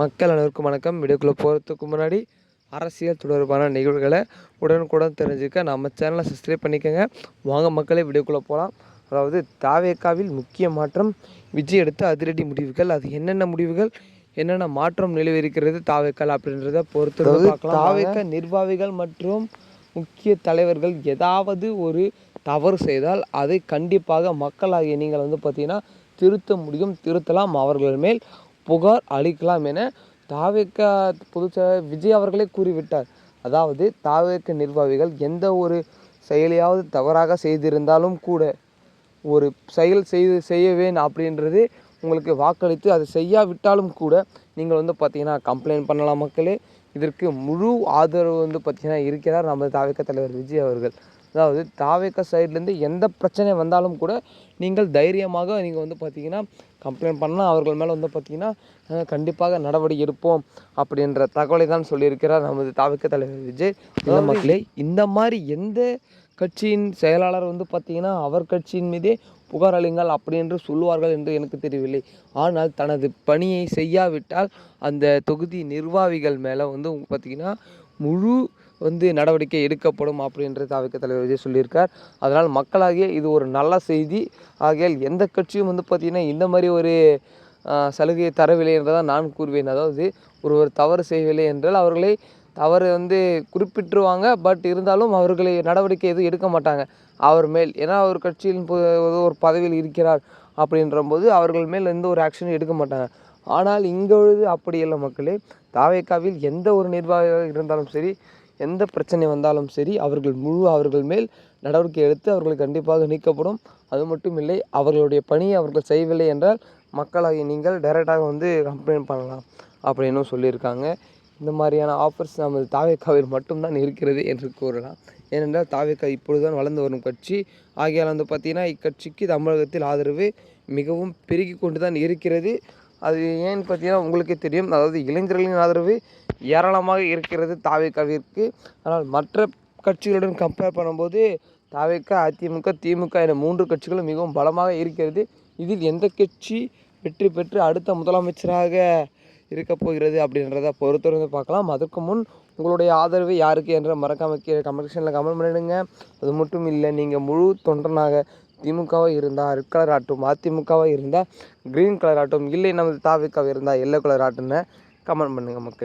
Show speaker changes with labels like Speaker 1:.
Speaker 1: மக்கள் அனைவருக்கும் வணக்கம். வீடியோக்குள்ளே போகிறதுக்கு முன்னாடி அரசியல் தொடர்பான நிகழ்வுகளை உடனுக்குடன் தெரிஞ்சுக்க நம்ம சேனலை சப்ஸ்கிரைப் பண்ணிக்கோங்க. வாங்க மக்களே வீடியோக்குள்ளே போகலாம் அதாவது தாவேக்காவில் முக்கிய மாற்றம் விஜய் எடுத்த அதிரடி முடிவுகள் அது என்னென்ன முடிவுகள் என்னென்ன மாற்றம் நிலவிருக்கிறது தாவேக்கால் அப்படின்றத பொறுத்து பார்க்கலாம். தாவேக்கா நிர்வாகிகள் மற்றும் முக்கிய தலைவர்கள் ஏதாவது ஒரு தவறு செய்தால் அதை கண்டிப்பாக மக்களாகிய நீங்கள் வந்து பார்த்தீங்கன்னா திருத்த முடியும் திருத்தலாம். அவர்கள் மேல் புகார் அளிக்கலாம் என தாவேக்க பொதுச்செயலாளர் விஜய் அவர்களே கூறிவிட்டார். அதாவது தாவேக்க நிர்வாகிகள் எந்த ஒரு செயலையாவது தவறாக செய்திருந்தாலும் கூட ஒரு செயல் செய்து செய்யவேன் அப்படின்றது உங்களுக்கு வாக்களித்து அதை செய்யாவிட்டாலும் கூட நீங்கள் வந்து பார்த்தீங்கன்னா கம்ப்ளைண்ட் பண்ணலாம் மக்களே. இதற்கு முழு ஆதரவு வந்து பார்த்தீங்கன்னா இருக்கிறார் நமது தாவேக்க தலைவர் விஜய் அவர்கள். அதாவது தாவேக்க சைட்லேருந்து எந்த பிரச்சனை வந்தாலும் கூட நீங்கள் தைரியமாக நீங்கள் வந்து பார்த்தீங்கன்னா கம்ப்ளைண்ட் பண்ணால் அவர்கள் மேலே வந்து பார்த்தீங்கன்னா கண்டிப்பாக நடவடிக்கை எடுப்போம் அப்படின்ற தகவலை தான் சொல்லியிருக்கிறார் நமது தாவேக்க தலைவர் விஜய். இல்லை மக்களே இந்த மாதிரி எந்த கட்சியின் செயலாளர் வந்து பார்த்தீங்கன்னா அவர் கட்சியின் மீதே புகார் அளிங்கள் அப்படி என்று சொல்லுவார்கள் என்று எனக்கு தெரியவில்லை. ஆனால் தனது பணியை செய்யாவிட்டால் அந்த தொகுதி நிர்வாகிகள் மேலே வந்து பார்த்தீங்கன்னா முழு வந்து நடவடிக்கை எடுக்கப்படும் அப்படின்ற தாவிக்க தலைவர் விஜய் சொல்லியிருக்கார். அதனால் மக்களாகிய இது ஒரு நல்ல செய்தி. ஆகையால் எந்த கட்சியும் வந்து பார்த்திங்கன்னா இந்த மாதிரி ஒரு சலுகையை தரவில்லை என்றதான் நான் கூறுவேன். அதாவது ஒருவர் தவறு செய்யவில்லை என்றால் அவர்களை தவறு வந்து குறிப்பிட்டுருவாங்க. பட் இருந்தாலும் அவர்களை நடவடிக்கை எதுவும் எடுக்க மாட்டாங்க. அவர் மேல். ஏன்னா அவர் கட்சியில் ஒரு பதவியில் இருக்கிறார் அப்படின்ற போது அவர்கள் மேல் எந்த ஒரு ஆக்ஷனும் எடுக்க மாட்டாங்க. ஆனால் இங்கொழுது அப்படி இல்லை மக்களே தாவேக்காவில் எந்த ஒரு நிர்வாகியாக இருந்தாலும் சரி எந்த பிரச்சனை வந்தாலும் சரி அவர்கள் முழு அவர்கள் மேல் நடவடிக்கை எடுத்து அவர்கள் கண்டிப்பாக நீக்கப்படும். அது மட்டும் இல்லை அவர்களுடைய பணியை அவர்கள் செய்யவில்லை என்றால் மக்களாகி நீங்கள் டைரெக்டாக வந்து கம்ப்ளைண்ட் பண்ணலாம் அப்படின்னு சொல்லியிருக்காங்க. இந்த மாதிரியான ஆஃபர்ஸ் நமது தாவேக்காவில் மட்டும்தான் இருக்கிறது என்று கூறலாம். ஏனென்றால் தாவேக்கா இப்பொழுதுதான் வளர்ந்து வரும் கட்சி. ஆகியால் வந்து பார்த்திங்கன்னா இக்கட்சிக்கு தமிழகத்தில் ஆதரவு மிகவும் பெருகி கொண்டு தான் இருக்கிறது. அது ஏன்னு பார்த்தீங்கன்னா உங்களுக்கே தெரியும். அதாவது இளைஞர்களின் ஆதரவு ஏராளமாக இருக்கிறது தாவேக்காவிற்கு ஆனால் மற்ற கட்சிகளுடன் கம்பேர் பண்ணும்போது தாவேக்கா அதிமுக திமுக என மூன்று கட்சிகளும் மிகவும் பலமாக இருக்கிறது. இதில் எந்த கட்சி வெற்றி பெற்று அடுத்த முதலமைச்சராக இருக்க போகிறது அப்படின்றத பொறுத்திருந்து பார்க்கலாம். அதற்கு முன் உங்களுடைய ஆதரவு யாருக்கு என்ற மறக்காம கீழே கமெண்ட் செக்ஷனில் கமெண்ட் பண்ணிடுங்க. அது மட்டும் இல்லை நீங்கள் முழு தொண்டனாக திமுகவாக இருந்தால் ரெட் கலர் ஆட்டும் அதிமுகவாக இருந்தால் க்ரீன் கலர் ஆட்டும் இல்லை நமது தாவிக்காக இருந்தால் எல்லோ கலர் ஆட்டுன்னு கமெண்ட் பண்ணுங்கள் மக்கள்.